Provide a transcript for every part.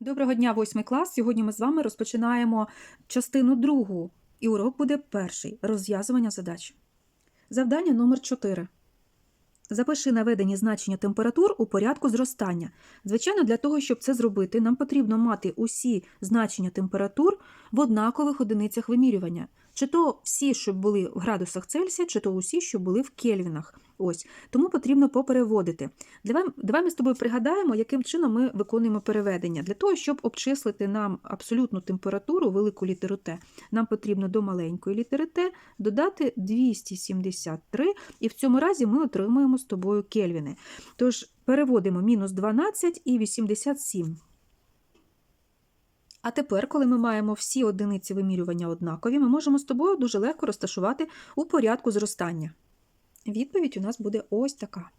Доброго дня, восьмий клас. Сьогодні ми з вами розпочинаємо частину другу, і урок буде перший розв'язування задач. Завдання номер 4. Запиши наведені значення температур у порядку зростання. Звичайно, для того, щоб це зробити, нам потрібно мати усі значення температур в однакових одиницях вимірювання. Чи то всі, щоб були в градусах Цельсія, чи то усі, що були в кельвінах. Ось тому потрібно попереводити. Давай, давай ми з тобою пригадаємо, яким чином ми виконуємо переведення. Для того, щоб обчислити нам абсолютну температуру, велику літеру Т, нам потрібно до маленької літери Т додати 273, і в цьому разі ми отримуємо з тобою кельвіни. Тож переводимо мінус 12 і 87. А тепер, коли ми маємо всі одиниці вимірювання однакові, ми можемо з тобою дуже легко розташувати у порядку зростання. Відповідь у нас буде ось така.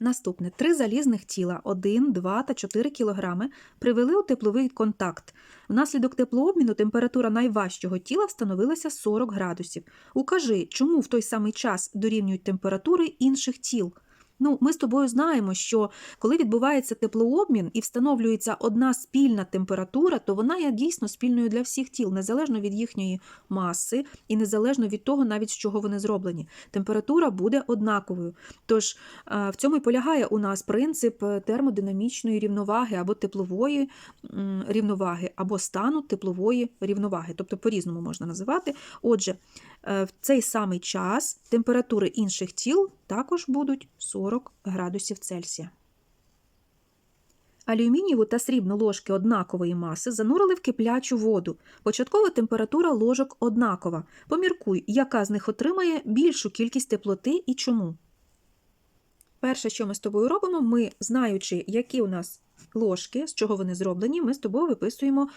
Наступне три залізних тіла 1, 2 та 4 кг привели у тепловий контакт. Внаслідок теплообміну температура найважчого тіла встановилася 40 градусів. Укажи, чому в той самий час дорівнюють температури інших тіл. Ну, ми з тобою знаємо, що коли відбувається теплообмін і встановлюється одна спільна температура, то вона є дійсно спільною для всіх тіл, незалежно від їхньої маси і незалежно від того, навіть з чого вони зроблені. Температура буде однаковою. Тож е, в цьому і полягає у нас принцип термодинамічної рівноваги або теплової рівноваги, або стану теплової рівноваги, тобто по-різному можна називати. Отже, е, в цей самий час температури інших тіл також будуть 40 градусів Цельсія. Алюмінієву та срібну ложки однакової маси занурили в киплячу воду. Початкова температура ложок однакова. Поміркуй, яка з них отримає більшу кількість теплоти і чому. Перше, що ми з тобою робимо, ми, знаючи, які у нас ложки, з чого вони зроблені, ми з тобою виписуємо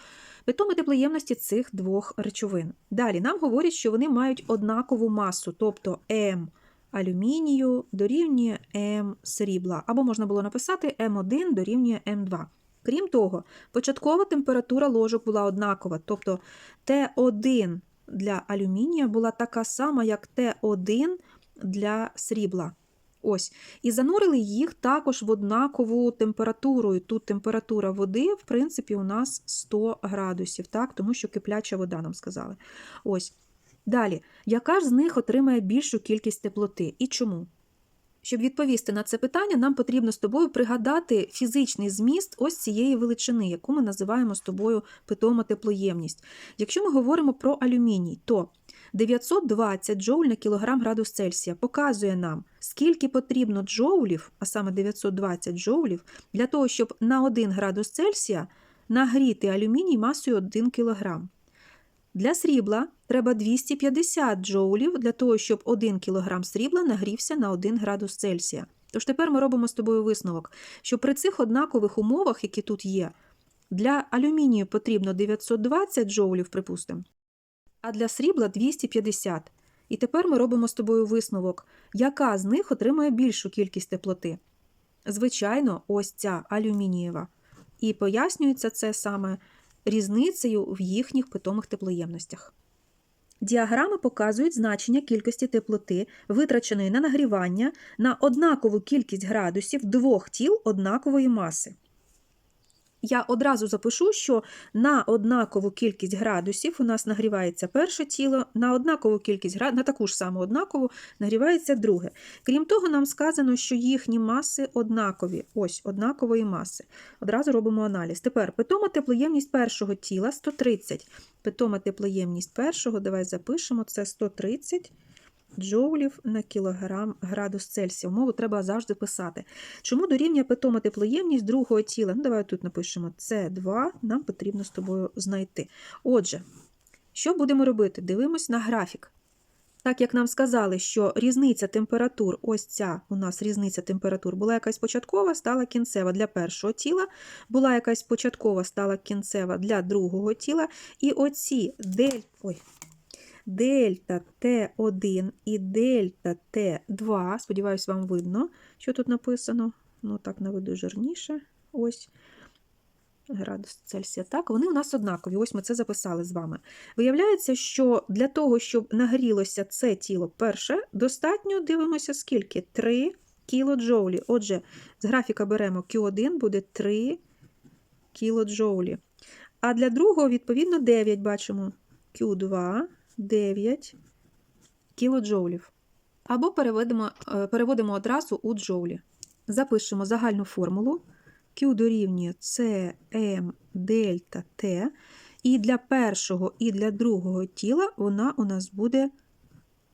питоми теплоємності цих двох речовин. Далі нам говорять, що вони мають однакову масу, тобто М алюмінію дорівнює М срібла, або можна було написати М1 дорівнює М2. Крім того, початкова температура ложок була однакова, тобто Т1 для алюмінія була така сама, як Т1 для срібла. Ось. І занурили їх також в однакову температуру. І тут температура води, в принципі, у нас 100 градусів, так? тому що кипляча вода нам сказали. Ось. Далі, яка ж з них отримає більшу кількість теплоти і чому? Щоб відповісти на це питання, нам потрібно з тобою пригадати фізичний зміст ось цієї величини, яку ми називаємо з тобою питома теплоємність. Якщо ми говоримо про алюміній, то 920 джоуль на кілограм градус Цельсія показує нам, скільки потрібно джоулів, а саме 920 джоулів, для того, щоб на 1 градус Цельсія нагріти алюміній масою 1 кілограм. Для срібла треба 250 джоулів для того, щоб 1 кг срібла нагрівся на 1 градус Цельсія. Тож тепер ми робимо з тобою висновок, що при цих однакових умовах, які тут є, для алюмінію потрібно 920 джоулів, припустимо, а для срібла 250. І тепер ми робимо з тобою висновок, яка з них отримує більшу кількість теплоти. Звичайно, ось ця алюмінієва. І пояснюється це саме різницею в їхніх питомих теплоємностях. Діаграми показують значення кількості теплоти, витраченої на нагрівання на однакову кількість градусів двох тіл однакової маси. Я одразу запишу, що на однакову кількість градусів у нас нагрівається перше тіло, на однакову кількість градусів, на таку ж саму однакову нагрівається друге. Крім того, нам сказано, що їхні маси однакові, ось однакової маси. Одразу робимо аналіз. Тепер питома теплоємність першого тіла 130. Питома теплоємність першого, давай запишемо, це 130 джоулів на кілограм градус Цельсія. Умову треба завжди писати. Чому дорівнює питома теплоємність другого тіла? Ну, давай тут напишемо С2, нам потрібно з тобою знайти. Отже, що будемо робити? Дивимось на графік. Так як нам сказали, що різниця температур, ось ця у нас різниця температур, була якась початкова, стала кінцева для першого тіла, була якась початкова, стала кінцева для другого тіла. І оці дель... Ой, дельта Т1 і дельта Т2, сподіваюся, вам видно, що тут написано. Ну, так, наведу жирніше. Ось. Градус Цельсія. Так, вони у нас однакові. Ось ми це записали з вами. Виявляється, що для того, щоб нагрілося це тіло перше, достатньо дивимося, скільки? 3 кілоджоулі. Отже, з графіка беремо Q1 буде 3 кілоджоулі. А для другого, відповідно, 9 бачимо. Q2 9 кілоджоулів. Або переведемо, е, переводимо одразу у джоулі. Запишемо загальну формулу. Q дорівнює CM дельта T. І для першого, і для другого тіла вона у нас буде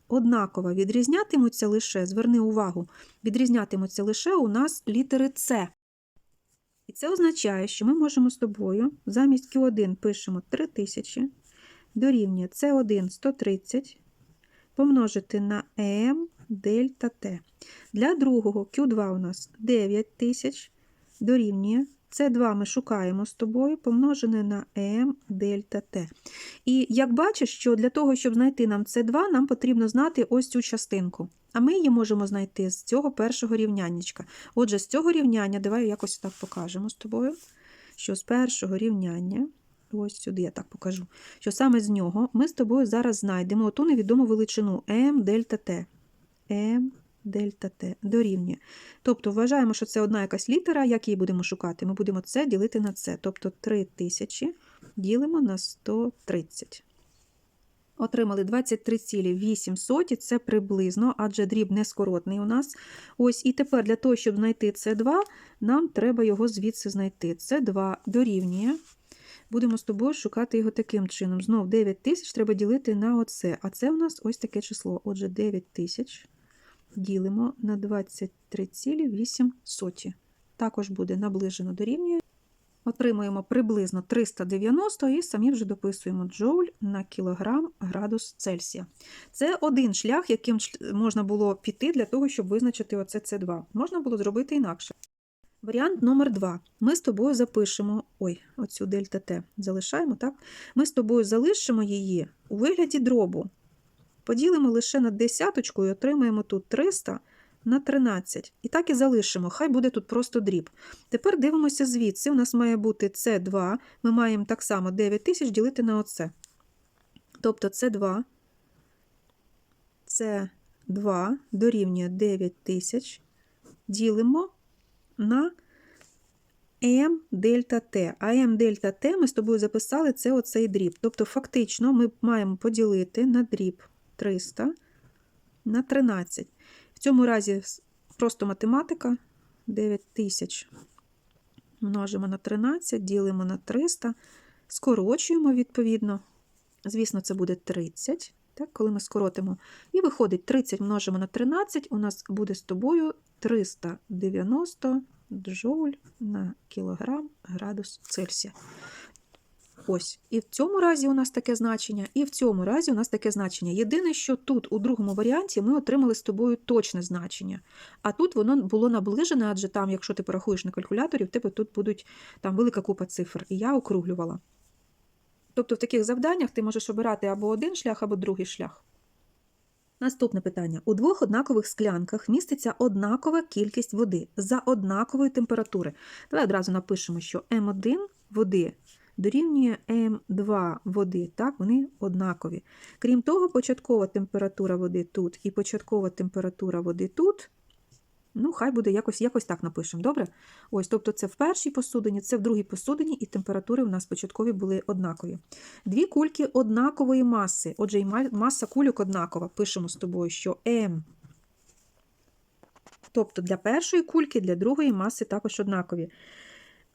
однакова. Відрізнятимуться лише, зверни увагу, відрізнятимуться лише у нас літери С. І це означає, що ми можемо з тобою замість Q1 пишемо 3000, дорівнює C1 130, помножити на m дельта T. Для другого Q2 у нас 9000, дорівнює С2 ми шукаємо з тобою, помножене на m дельта T. І як бачиш, що для того, щоб знайти нам С2, нам потрібно знати ось цю частинку. А ми її можемо знайти з цього першого рівняннячка. Отже, з цього рівняння, давай якось так покажемо з тобою, що з першого рівняння, ось сюди я так покажу, що саме з нього ми з тобою зараз знайдемо ту невідому величину m дельта T. m дельта Т дорівнює. Тобто вважаємо, що це одна якась літера, як її будемо шукати? Ми будемо це ділити на це. Тобто 3000 ділимо на 130. Отримали 23,8, це приблизно, адже дріб нескоротний у нас. Ось, І тепер для того, щоб знайти С2, нам треба його звідси знайти. С2 дорівнює. Будемо з тобою шукати його таким чином. Знов 9 тисяч треба ділити на оце. А це у нас ось таке число. Отже, 9 тисяч ділимо на 23,8. Також буде наближено до рівня. Отримуємо приблизно 390 і самі вже дописуємо джоуль на кілограм градус Цельсія. Це один шлях, яким можна було піти для того, щоб визначити оце С2. Можна було зробити інакше. Варіант номер 2. Ми з тобою запишемо ой, оцю дельта Т залишаємо, так? Ми з тобою залишимо її у вигляді дробу. Поділимо лише на десяточку і отримаємо тут 300 на 13. І так і залишимо. Хай буде тут просто дріб. Тепер дивимося звідси. У нас має бути С2. Ми маємо так само 9 тисяч ділити на оце. Тобто С2, С2 дорівнює 9 тисяч. Ділимо на М дельта Т. А М дельта Т ми з тобою записали це оцей дріб. Тобто, фактично, ми маємо поділити на дріб 300 на 13. В цьому разі просто математика 9000 множимо на 13, ділимо на 300, скорочуємо відповідно. Звісно, це буде 30, так, коли ми скоротимо. І виходить 30 множимо на 13, у нас буде з тобою 390 джоуль на кілограм градус Цельсія. Ось, і в цьому разі у нас таке значення, і в цьому разі у нас таке значення. Єдине, що тут, у другому варіанті, ми отримали з тобою точне значення. А тут воно було наближене, адже там, якщо ти порахуєш на калькуляторі, в тебе тут будуть там велика купа цифр. І я округлювала. Тобто в таких завданнях ти можеш обирати або один шлях, або другий шлях. Наступне питання. У двох однакових склянках міститься однакова кількість води за однакової температури. Давай одразу напишемо, що М1 води дорівнює М2 води, так, вони однакові. Крім того, початкова температура води тут і початкова температура води тут. Ну, хай буде якось якось так напишемо, добре? Ось, тобто це в першій посудині, це в другій посудині, і температури у нас початкові були однакові. Дві кульки однакової маси. Отже, і маса кульок однакова. Пишемо з тобою, що М. Тобто для першої кульки, для другої маси також однакові.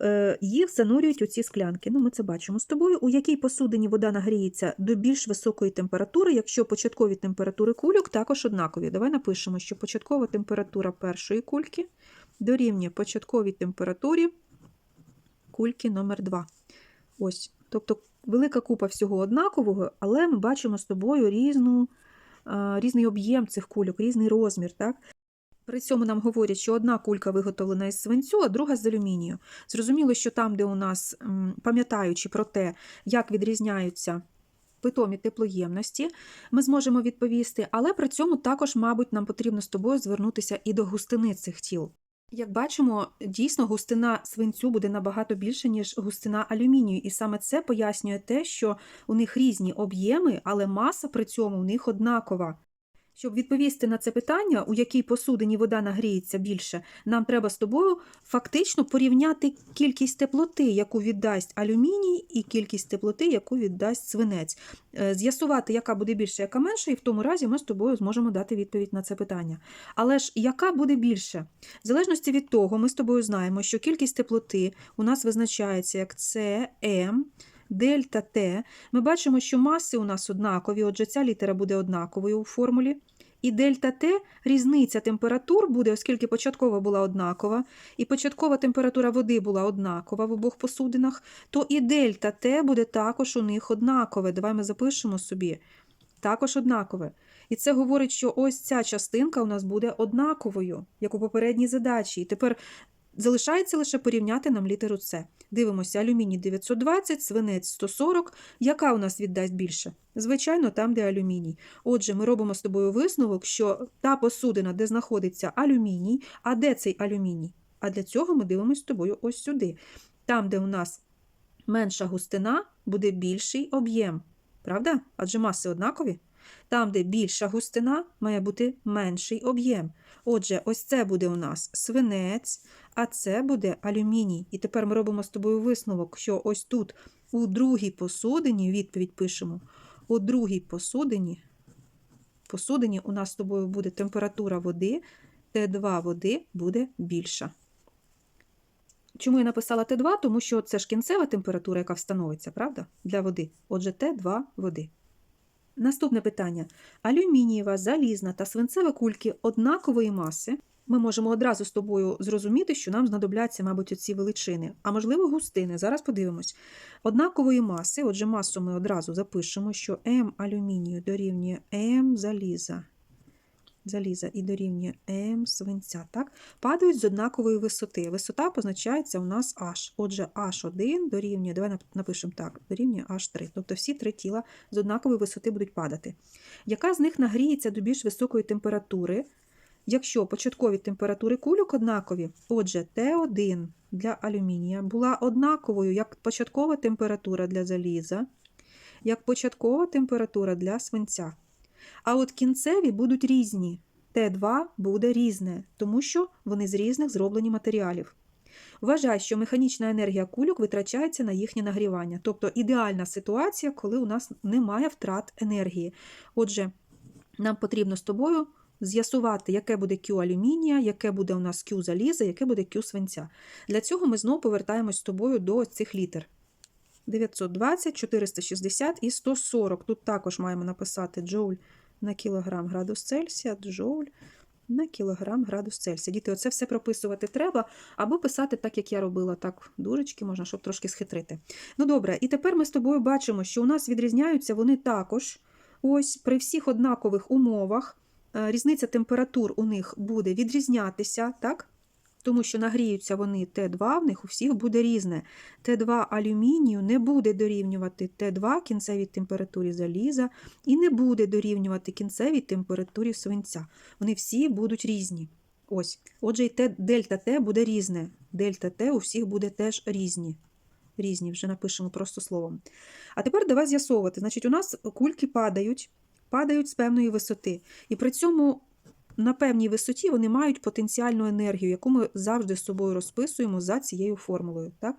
Е, їх занурюють у ці склянки. Ну, Ми це бачимо з тобою, у якій посудині вода нагріється до більш високої температури, якщо початкові температури кульок також однакові. Давай напишемо, що початкова температура першої кульки дорівнює початковій температурі кульки номер 2 Ось, Тобто велика купа всього однакового, але ми бачимо з тобою різну, різний об'єм цих кульок, різний розмір. так? При цьому нам говорять, що одна кулька виготовлена із свинцю, а друга з алюмінію. Зрозуміло, що там, де у нас, пам'ятаючи про те, як відрізняються питомі теплоємності, ми зможемо відповісти, але при цьому також, мабуть, нам потрібно з тобою звернутися і до густини цих тіл. Як бачимо, дійсно густина свинцю буде набагато більше, ніж густина алюмінію, і саме це пояснює те, що у них різні об'єми, але маса при цьому у них однакова. Щоб відповісти на це питання, у якій посудині вода нагріється більше, нам треба з тобою фактично порівняти кількість теплоти, яку віддасть алюміній, і кількість теплоти, яку віддасть свинець. Е, З'ясувати, яка буде більше, яка менша, і в тому разі ми з тобою зможемо дати відповідь на це питання. Але ж яка буде більше? В залежності від того, ми з тобою знаємо, що кількість теплоти у нас визначається як Cm, дельта Т. Ми бачимо, що маси у нас однакові, отже, ця літера буде однаковою у формулі. І дельта Т різниця температур буде, оскільки початкова була однакова, і початкова температура води була однакова в обох посудинах, то і дельта Т буде також у них однакове. Давай ми запишемо собі. Також однакове. І це говорить, що ось ця частинка у нас буде однаковою, як у попередній задачі. І тепер залишається лише порівняти нам літеру С. Дивимося, алюміній 920, свинець 140. Яка у нас віддасть більше? Звичайно, там, де алюміній. Отже, ми робимо з тобою висновок, що та посудина, де знаходиться алюміній, а де цей алюміній? А для цього ми дивимося з тобою ось сюди. Там, де у нас менша густина, буде більший об'єм. Правда? Адже маси однакові. Там, де більша густина, має бути менший об'єм. Отже, ось це буде у нас свинець, а це буде алюміній. І тепер ми робимо з тобою висновок, що ось тут у другій посудині, відповідь пишемо, у другій посудині, посудині у нас з тобою буде температура води, Т2 води буде більша. Чому я написала Т2? Тому що це ж кінцева температура, яка встановиться, правда? Для води. Отже, Т2 води. Наступне питання. Алюмінієва, залізна та свинцева кульки однакової маси. Ми можемо одразу з тобою зрозуміти, що нам знадобляться, мабуть, оці величини, а можливо, густини. Зараз подивимось. Однакової маси, отже, масу ми одразу запишемо, що М алюмінію дорівнює М заліза. Заліза і дорівнює М свинця, так? Падають з однакової висоти. Висота позначається у нас H. Отже, H1 дорівнює, давай напишемо так, дорівнює H3. Тобто всі три тіла з однакової висоти будуть падати. Яка з них нагріється до більш високої температури? Якщо початкові температури кульок однакові, отже, Т1 для алюмінія була однаковою як початкова температура для заліза, як початкова температура для свинця. А от кінцеві будуть різні. Т2 буде різне, тому що вони з різних зроблені матеріалів. Вважай, що механічна енергія кульок витрачається на їхнє нагрівання, тобто ідеальна ситуація, коли у нас немає втрат енергії. Отже, нам потрібно з тобою з'ясувати, яке буде Q алюмінія, яке буде у нас Q заліза, яке буде Q свинця. Для цього ми знову повертаємось з тобою до цих літер. 920, 460 і 140. Тут також маємо написати джоуль на кілограм градус Цельсія, джоуль на кілограм градус Цельсія. Діти, оце все прописувати треба, або писати так, як я робила, так, дужечки можна, щоб трошки схитрити. Ну добре, і тепер ми з тобою бачимо, що у нас відрізняються вони також. Ось при всіх однакових умовах різниця температур у них буде відрізнятися, так? Тому що нагріються вони Т2, в них у всіх буде різне. Т2 алюмінію не буде дорівнювати Т2 кінцевій температурі заліза і не буде дорівнювати кінцевій температурі свинця. Вони всі будуть різні. Ось. Отже, і Т, дельта Т буде різне. Дельта Т у всіх буде теж різні. Різні, вже напишемо просто словом. А тепер давай з'ясовувати. Значить, у нас кульки падають, падають з певної висоти. І при цьому на певній висоті вони мають потенціальну енергію, яку ми завжди з собою розписуємо за цією формулою. Так?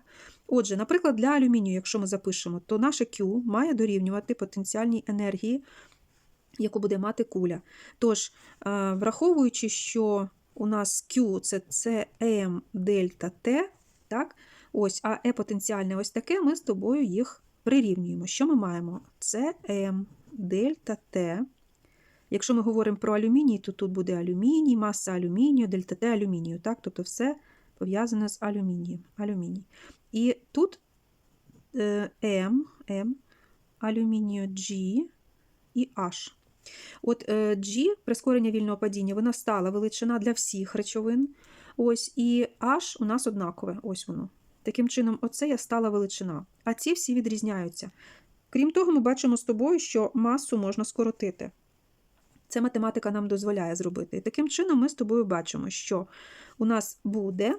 Отже, наприклад, для алюмінію, якщо ми запишемо, то наше Q має дорівнювати потенціальній енергії, яку буде мати куля. Тож, враховуючи, що у нас Q це Cm дельта T, так? ось, а E потенціальне ось таке, ми з тобою їх прирівнюємо. Що ми маємо? Cm дельта T. Якщо ми говоримо про алюміній, то тут буде алюміній, маса алюмінію, дельта Т алюмінію. Так? Тобто все пов'язане з алюмінієм. Алюміній. І тут е, М, М, алюмінію G і H. От е, G, прискорення вільного падіння, вона стала величина для всіх речовин. Ось, І H у нас однакове. Ось воно. Таким чином, оце я стала величина. А ці всі відрізняються. Крім того, ми бачимо з тобою, що масу можна скоротити. Це математика нам дозволяє зробити. І таким чином ми з тобою бачимо, що у нас буде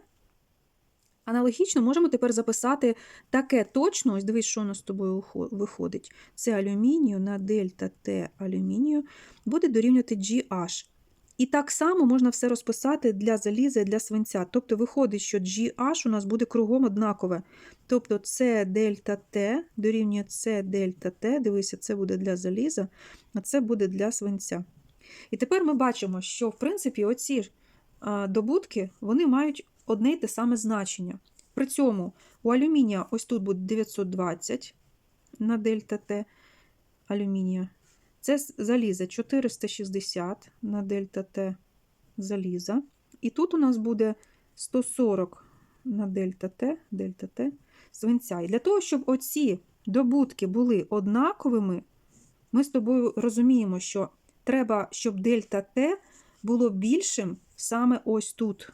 Аналогічно можемо тепер записати таке точно, ось дивись, що у нас з тобою виходить. Це алюмінію на дельта Т алюмінію буде дорівнювати GH. І так само можна все розписати для заліза і для свинця. Тобто виходить, що GH у нас буде кругом однакове. Тобто це дельта Т дорівнює С дельта Т. Дивися, це буде для заліза, а це буде для свинця. І тепер ми бачимо, що в принципі оці добутки вони мають одне й те саме значення. При цьому у алюмінія ось тут буде 920 на дельта Т алюмінія. Це заліза 460 на дельта Т заліза. І тут у нас буде 140 на дельта Т, дельта Т свинця. І для того, щоб оці добутки були однаковими, ми з тобою розуміємо, що треба, щоб дельта Т було більшим саме ось тут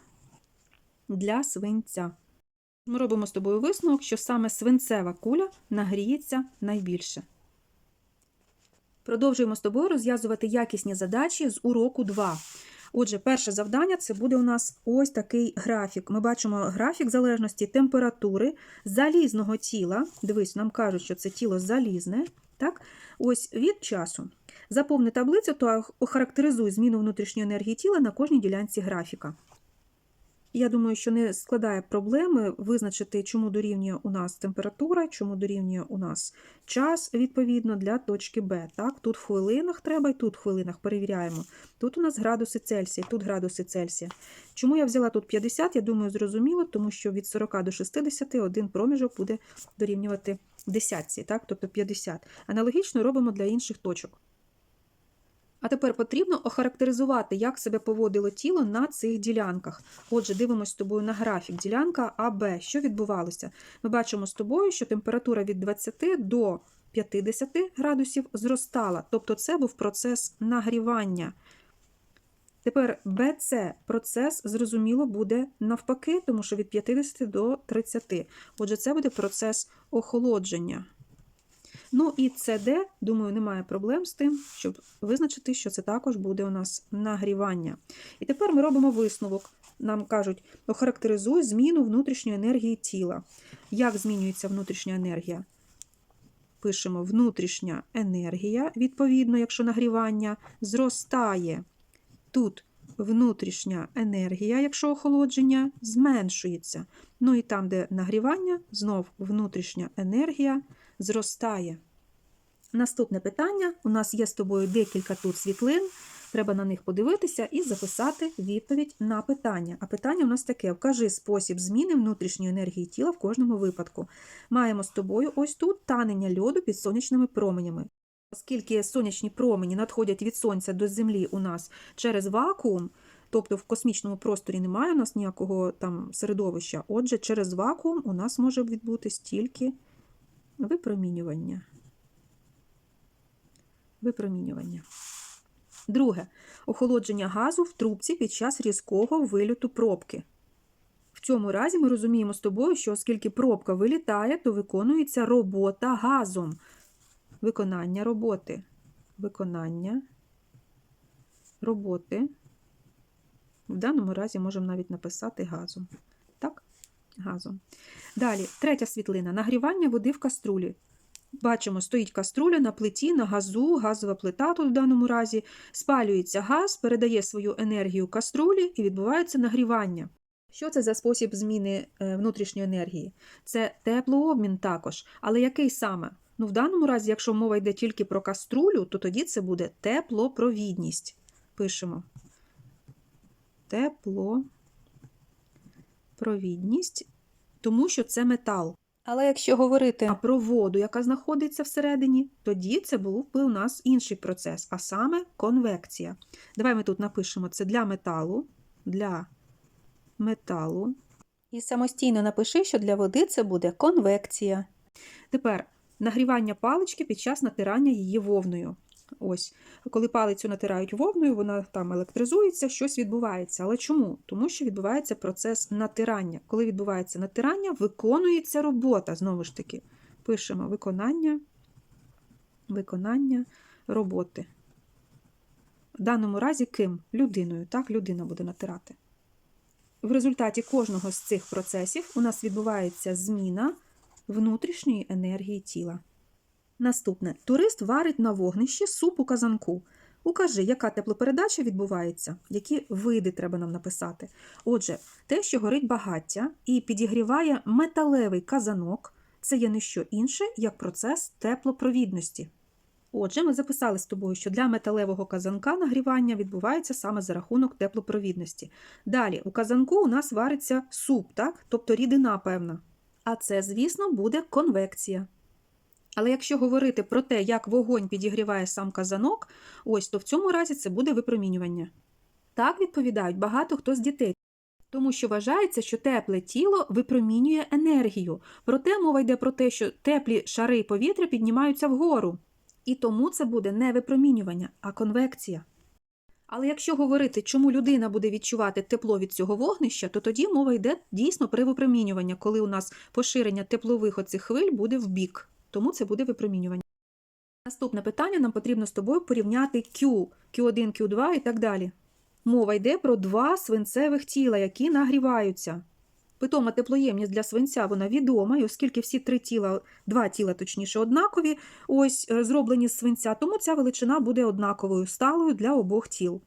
для свинця. Ми робимо з тобою висновок, що саме свинцева куля нагріється найбільше. Продовжуємо з тобою розв'язувати якісні задачі з уроку 2. Отже, перше завдання це буде у нас ось такий графік. Ми бачимо графік залежності температури залізного тіла. Дивись, нам кажуть, що це тіло залізне. Так? Ось від часу. Заповни таблицю та охарактеризуй зміну внутрішньої енергії тіла на кожній ділянці графіка. Я думаю, що не складає проблеми визначити, чому дорівнює у нас температура, чому дорівнює у нас час, відповідно, для точки Б. Так? Тут в хвилинах треба, і тут в хвилинах перевіряємо. Тут у нас градуси Цельсія, тут градуси Цельсія. Чому я взяла тут 50, я думаю, зрозуміло, тому що від 40 до 60 один проміжок буде дорівнювати десятці, так? тобто 50. Аналогічно робимо для інших точок. А тепер потрібно охарактеризувати, як себе поводило тіло на цих ділянках. Отже, дивимося з тобою на графік. Ділянка АБ. Що відбувалося? Ми бачимо з тобою, що температура від 20 до 50 градусів зростала. Тобто це був процес нагрівання. Тепер БЦ процес, зрозуміло, буде навпаки, тому що від 50 до 30. Отже, це буде процес охолодження. Ну і CD, думаю, немає проблем з тим, щоб визначити, що це також буде у нас нагрівання. І тепер ми робимо висновок. Нам кажуть, охарактеризуй зміну внутрішньої енергії тіла. Як змінюється внутрішня енергія? Пишемо внутрішня енергія, відповідно, якщо нагрівання зростає. Тут внутрішня енергія, якщо охолодження, зменшується. Ну і там, де нагрівання, знов внутрішня енергія зростає. Наступне питання. У нас є з тобою декілька тут світлин. Треба на них подивитися і записати відповідь на питання. А питання у нас таке: вкажи спосіб зміни внутрішньої енергії тіла в кожному випадку. Маємо з тобою ось тут танення льоду під сонячними променями. Оскільки сонячні промені надходять від сонця до землі у нас через вакуум, тобто в космічному просторі немає у нас ніякого там середовища, отже, через вакуум у нас може відбутись тільки випромінювання. Випромінювання. Друге. Охолодження газу в трубці під час різкого вильоту пробки. В цьому разі ми розуміємо з тобою, що оскільки пробка вилітає, то виконується робота газом. Виконання роботи. Виконання роботи. В даному разі можемо навіть написати газом. Газом. Далі, третя світлина. Нагрівання води в каструлі. Бачимо, стоїть каструля на плиті, на газу, газова плита тут в даному разі. Спалюється газ, передає свою енергію каструлі і відбувається нагрівання. Що це за спосіб зміни е, внутрішньої енергії? Це теплообмін також. Але який саме? Ну, в даному разі, якщо мова йде тільки про каструлю, то тоді це буде теплопровідність. Пишемо. Теплопровідність, тому що це метал. Але якщо говорити про воду, яка знаходиться всередині, тоді це був би у нас інший процес, а саме конвекція. Давай ми тут напишемо це для металу. Для металу. І самостійно напиши, що для води це буде конвекція. Тепер нагрівання палички під час натирання її вовною. Ось, коли палицю натирають вовною, вона там електризується, щось відбувається. Але чому? Тому що відбувається процес натирання. Коли відбувається натирання, виконується робота. Знову ж таки, пишемо виконання, виконання роботи. В даному разі ким? Людиною. Так, людина буде натирати. в результаті кожного з цих процесів у нас відбувається зміна внутрішньої енергії тіла. Наступне. Турист варить на вогнищі суп у казанку. Укажи, яка теплопередача відбувається, які види треба нам написати. Отже, те, що горить багаття і підігріває металевий казанок, це є не що інше, як процес теплопровідності. Отже, ми записали з тобою, що для металевого казанка нагрівання відбувається саме за рахунок теплопровідності. Далі, у казанку у нас вариться суп, так? тобто рідина певна. А це, звісно, буде конвекція. Але якщо говорити про те, як вогонь підігріває сам казанок, ось то в цьому разі це буде випромінювання. Так відповідають багато хто з дітей, тому що вважається, що тепле тіло випромінює енергію. Проте мова йде про те, що теплі шари повітря піднімаються вгору. І тому це буде не випромінювання, а конвекція. Але якщо говорити, чому людина буде відчувати тепло від цього вогнища, то тоді мова йде дійсно при випромінюванні, коли у нас поширення теплових оцих хвиль буде в бік. Тому це буде випромінювання. Наступне питання нам потрібно з тобою порівняти Q, Q1, Q2 і так далі. Мова йде про два свинцевих тіла, які нагріваються. Питома теплоємність для свинця вона відома, і оскільки всі три тіла, два тіла, точніше, однакові, ось е, зроблені з свинця, тому ця величина буде однаковою сталою для обох тіл.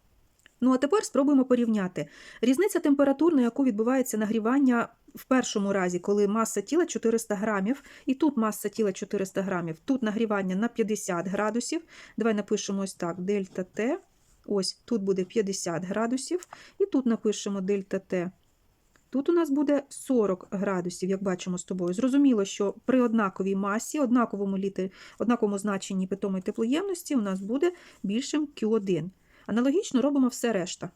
Ну а тепер спробуємо порівняти. Різниця температур, на яку відбувається нагрівання в першому разі, коли маса тіла 400 грамів, і тут маса тіла 400 грамів, тут нагрівання на 50 градусів. Давай напишемо ось так: дельта Т. Ось тут буде 50 градусів, і тут напишемо дельта Т. Тут у нас буде 40 градусів, як бачимо з тобою. Зрозуміло, що при однаковій масі, однаковому літері, однаковому значенні питомої теплоємності у нас буде більшим Q1. Аналогічно робимо все решта.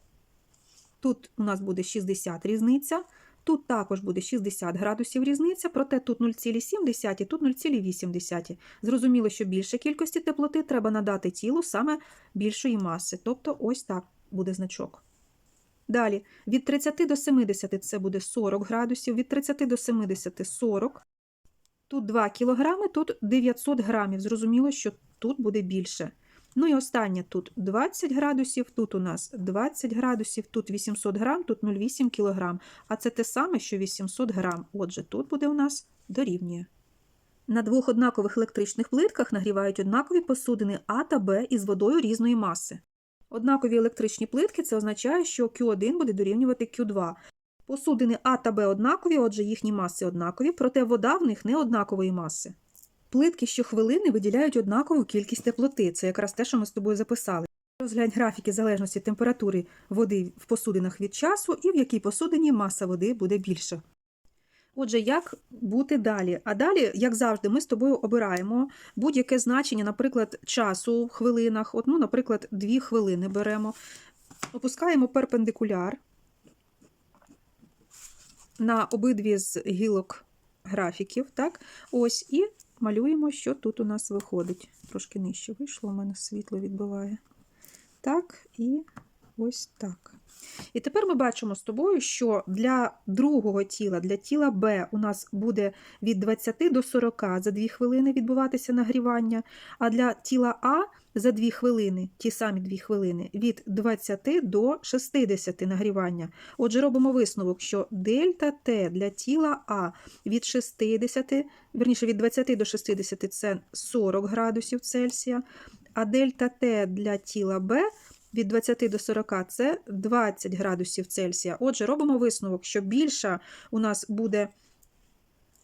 Тут у нас буде 60 різниця, тут також буде 60 градусів різниця, проте тут 0,7, тут 0,8. Зрозуміло, що більше кількості теплоти треба надати тілу саме більшої маси, тобто ось так буде значок. Далі, від 30 до 70 це буде 40 градусів, від 30 до 70 – 40. Тут 2 кілограми, тут 900 грамів. Зрозуміло, що тут буде більше. Ну і останнє тут 20 градусів, тут у нас 20 градусів, тут 800 грам, тут 0,8 кілограм. А це те саме, що 800 грам. Отже, тут буде у нас дорівнює. На двох однакових електричних плитках нагрівають однакові посудини А та Б із водою різної маси. Однакові електричні плитки це означає, що Q1 буде дорівнювати Q2. Посудини А та Б однакові, отже, їхні маси однакові, проте вода в них не однакової маси. Плитки щохвилини виділяють однакову кількість теплоти. Це якраз те, що ми з тобою записали. Розглянь графіки залежності температури води в посудинах від часу і в якій посудині маса води буде більша. Отже, як бути далі? А далі, як завжди, ми з тобою обираємо будь-яке значення, наприклад, часу в хвилинах. От, ну, наприклад, 2 хвилини беремо, опускаємо перпендикуляр на обидві з гілок графіків. Так? Ось, і малюємо, що тут у нас виходить. Трошки нижче вийшло, у мене світло відбиває. Так, і ось так. І тепер ми бачимо з тобою, що для другого тіла, для тіла Б, у нас буде від 20 до 40 за 2 хвилини відбуватися нагрівання, а для тіла А за 2 хвилини, ті самі 2 хвилини, від 20 до 60 нагрівання. Отже, робимо висновок, що дельта Т для тіла А від 60, верніше від 20 до 60 це 40 градусів Цельсія, а дельта Т для тіла Б від 20 до 40 це 20 градусів Цельсія. Отже, робимо висновок, що більша у нас буде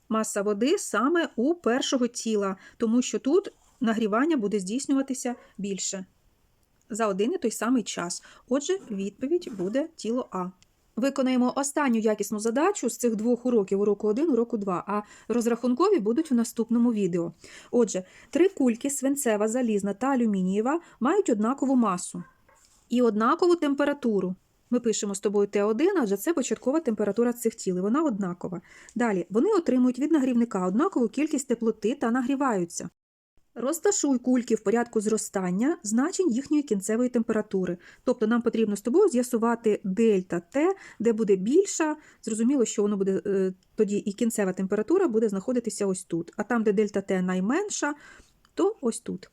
маса води саме у першого тіла, тому що тут нагрівання буде здійснюватися більше за один і той самий час. Отже, відповідь буде тіло А. Виконаємо останню якісну задачу з цих двох уроків, уроку 1, уроку 2, а розрахункові будуть в наступному відео. Отже, три кульки свинцева, залізна та алюмінієва мають однакову масу і однакову температуру. Ми пишемо з тобою Т1, адже це початкова температура цих тіл, і вона однакова. Далі вони отримують від нагрівника однакову кількість теплоти та нагріваються. Розташуй кульки в порядку зростання значень їхньої кінцевої температури. Тобто нам потрібно з тобою з'ясувати дельта Т, де буде більша. Зрозуміло, що воно буде е, тоді і кінцева температура буде знаходитися ось тут. А там, де дельта Т найменша, то ось тут.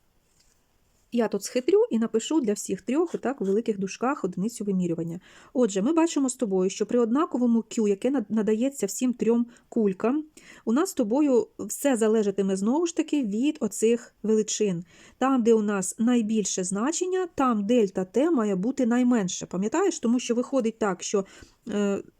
Я тут схитрю і напишу для всіх трьох отак у великих дужках одиницю вимірювання. Отже, ми бачимо з тобою, що при однаковому Q, яке надається всім трьом кулькам, у нас з тобою все залежатиме знову ж таки від оцих величин. Там, де у нас найбільше значення, там дельта Т має бути найменше. Пам'ятаєш? Тому що виходить так, що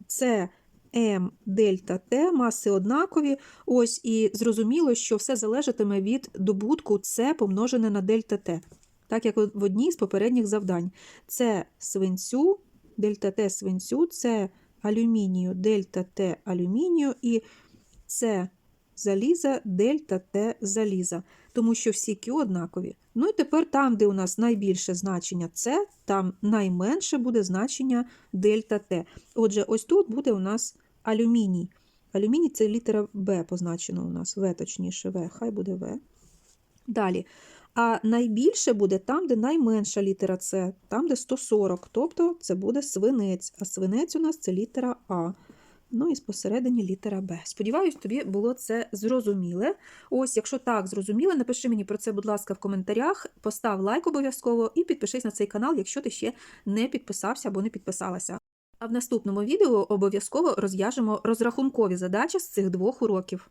це М дельта Т, маси однакові. Ось і зрозуміло, що все залежатиме від добутку С помножене на дельта Т. Так як в одній з попередніх завдань. Це свинцю, дельта Т свинцю, це алюмінію, дельта Т алюмінію і це заліза, дельта Т заліза. Тому що всі Q однакові. Ну і тепер там, де у нас найбільше значення С, там найменше буде значення дельта Т. Отже, ось тут буде у нас алюміній. Алюміній це літера Б позначено у нас, В точніше, В, хай буде В. Далі. А найбільше буде там, де найменша літера С, там, де 140, тобто це буде свинець. А свинець у нас це літера А. Ну і посередині літера Б. Сподіваюсь, тобі було це зрозуміле. Ось, якщо так зрозуміло, напиши мені про це, будь ласка, в коментарях, постав лайк обов'язково і підпишись на цей канал, якщо ти ще не підписався або не підписалася. А в наступному відео обов'язково розв'яжемо розрахункові задачі з цих двох уроків.